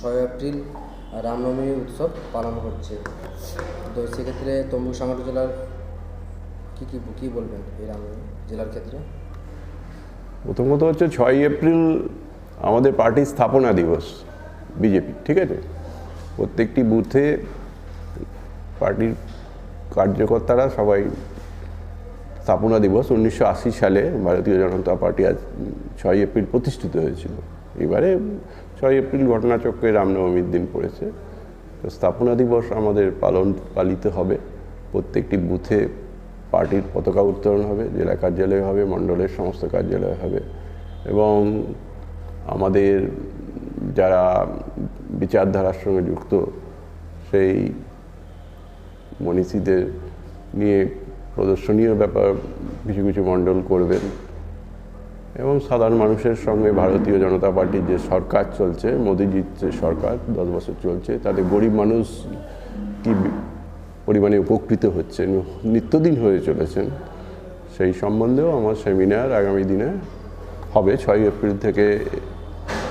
ছয় এপ্রিল রামনবমী উৎসব পালন হচ্ছে। তো সেক্ষেত্রে তমলুক সাংগঠনিক জেলার কী কী কী বলবেন এই রামনবমী জেলার ক্ষেত্রে? প্রথমত হচ্ছে ছয় এপ্রিল আমাদের পার্টির স্থাপনা দিবস, বিজেপি, ঠিক আছে? প্রত্যেকটি বুথে পার্টির কার্যকর্তারা সবাই স্থাপনা দিবস উনিশশো আশি সালে ভারতীয় জনতা পার্টি আজ ছয় এপ্রিল প্রতিষ্ঠিত হয়েছিল। এবারে ছয় এপ্রিল ঘটনাচক্রে রামনবমীর দিন পড়েছে। তো স্থাপনা দিবস আমাদের পালন, পালিত হবে। প্রত্যেকটি বুথে পার্টির পতাকা উত্তোলন হবে, জেলা কার্যালয় হবে, মণ্ডলের সমস্ত কার্যালয় হবে এবং আমাদের যারা বিচারধারার সঙ্গে যুক্ত সেই মনীষীদের নিয়ে প্রদর্শনীয় ব্যাপার, কিছু কিছু মণ্ডল করবেন। এবং সাধারণ মানুষের সঙ্গে ভারতীয় জনতা পার্টির যে সরকার চলছে, মোদিজির যে সরকার, দশ বছর চলছে, তাতে গরিব মানুষ কি পরিমাণে উপকৃত হচ্ছেন নিত্যদিন হয়ে চলেছেন। সেই সম্বন্ধেও আমার সেমিনার আগামী দিনে হবে। ছয় এপ্রিল থেকে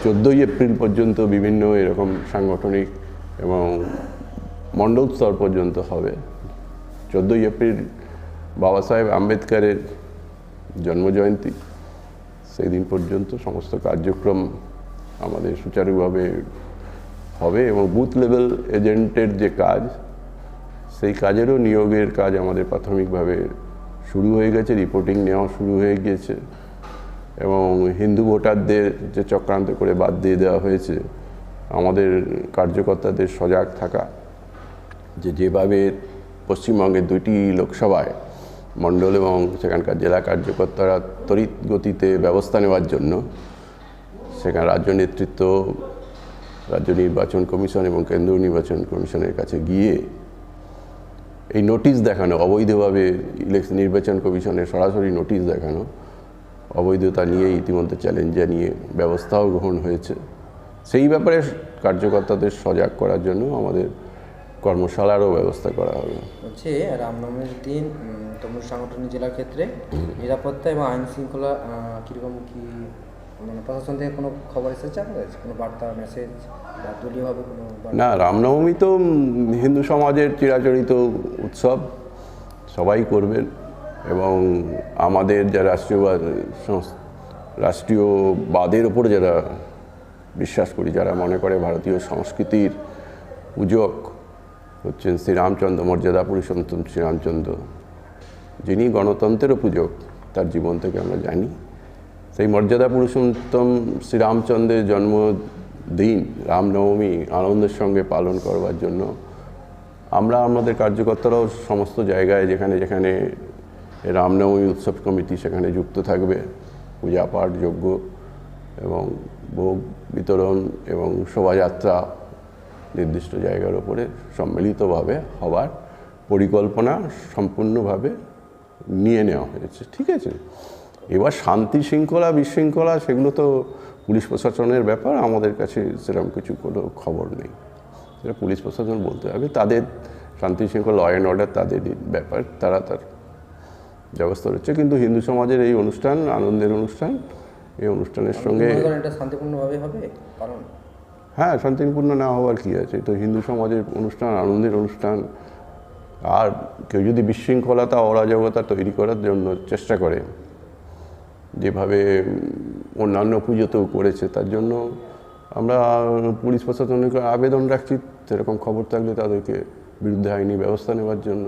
চোদ্দোই এপ্রিল পর্যন্ত বিভিন্ন এরকম সাংগঠনিক এবং মণ্ডল স্তর পর্যন্ত হবে। চোদ্দোই এপ্রিল বাবা সাহেব আম্বেদকরের জন্মজয়ন্তী। সেই দিন পর্যন্ত সমস্ত কার্যক্রম আমাদের সুচারুভাবে হবে এবং বুথ লেভেল এজেন্টের যে কাজ, সেই কাজেরও নিয়োগের কাজ আমাদের প্রাথমিকভাবে শুরু হয়ে গেছে রিপোর্টিং নেওয়া শুরু হয়ে গিয়েছে এবং হিন্দু ভোটারদের যে চক্রান্ত করে বাদ দিয়ে দেওয়া হয়েছে, আমাদের কার্যকর্তাদের সজাগ থাকা, যে যেভাবে পশ্চিমবঙ্গের দুইটি লোকসভায় মণ্ডল এবং সেখানকার জেলা কার্যকর্তারা তড়িৎ গতিতে ব্যবস্থা নেওয়ার জন্য সেখানে রাজ্য নেতৃত্ব, রাজ্য নির্বাচন কমিশন এবং কেন্দ্রীয় নির্বাচন কমিশনের কাছে গিয়ে এই নোটিশ দেখানো, অবৈধভাবে ইলেকশন নির্বাচন কমিশনের সরাসরি নোটিশ দেখানো, অবৈধতা নিয়ে ইতিমধ্যে চ্যালেঞ্জ জানিয়ে ব্যবস্থাও গ্রহণ হয়েছে। সেই ব্যাপারে কার্যকর্তাদের সজাগ করার জন্য আমাদের কর্মশালারও ব্যবস্থা করা হবে। হচ্ছে রামনবমীর দিন তমলুক সাংগঠনিক জেলার ক্ষেত্রে নিরাপত্তা এবং আইন শৃঙ্খলা কীরকম কী মানে প্রশাসন থেকে কোনো খবর এসেছে আপনাদের? কোনো বার্তা মেসেজ বা দলীয়ভাবে কোনো না রামনবমী তো হিন্দু সমাজের চিরাচরিত উৎসব সবাই করবেন এবং আমাদের যা রাষ্ট্রীয়বাদ সংস- রাষ্ট্রীয়বাদের ওপর যারা বিশ্বাস করি যারা মনে করে ভারতীয় সংস্কৃতির পূজক হচ্ছেন শ্রীরামচন্দ্র, মর্যাদা পুরুষোত্তম শ্রীরামচন্দ্র। যিনি গণতন্ত্রেরও পূজক তার জীবন থেকে আমরা জানি। সেই মর্যাদা পুরুষোত্তম শ্রীরামচন্দ্রের জন্মদিন, রামনবমী আনন্দের সঙ্গে পালন করবার জন্য আমরা আমাদের কার্যকর্তারাও সমস্ত জায়গায় যেখানে যেখানে রামনবমী উৎসব কমিটি সেখানে যুক্ত থাকবে, পূজা পাঠ, যজ্ঞ এবং ভোগ বিতরণ এবং শোভাযাত্রা নির্দিষ্ট জায়গার ওপরে সম্মিলিতভাবে হবার পরিকল্পনা সম্পূর্ণভাবে নিয়ে নেওয়া হয়েছে। ঠিক আছে? এবার শান্তি শৃঙ্খলা, বিশৃঙ্খলা সেগুলো তো পুলিশ প্রশাসনের ব্যাপার, আমাদের কাছে সেরকম কিছু কোনো খবর নেই। সেটা পুলিশ প্রশাসন বলতে হবে। তাদের শান্তি শৃঙ্খলা ল অ্যান্ড অর্ডার তাদের ব্যাপার, তারা তার ব্যবস্থা রয়েছে কিন্তু হিন্দু সমাজের এই অনুষ্ঠান, আনন্দের অনুষ্ঠান, এই অনুষ্ঠানের সঙ্গে শান্তিপূর্ণভাবে হবে? কারণ হ্যাঁ শান্তিপূর্ণ না হওয়ার কী আছে? তো হিন্দু সমাজের অনুষ্ঠান, আনন্দের অনুষ্ঠান। আর কেউ যদি বিশৃঙ্খলতা, অরাজকতা তৈরি করার জন্য চেষ্টা করে, যেভাবে অন্যান্য পুজোতেও করেছে, তার জন্য আমরা পুলিশ প্রশাসনের আবেদন রাখছি। সেরকম খবর থাকলে তাদেরকে বিরুদ্ধে আইনি ব্যবস্থা নেওয়ার জন্য।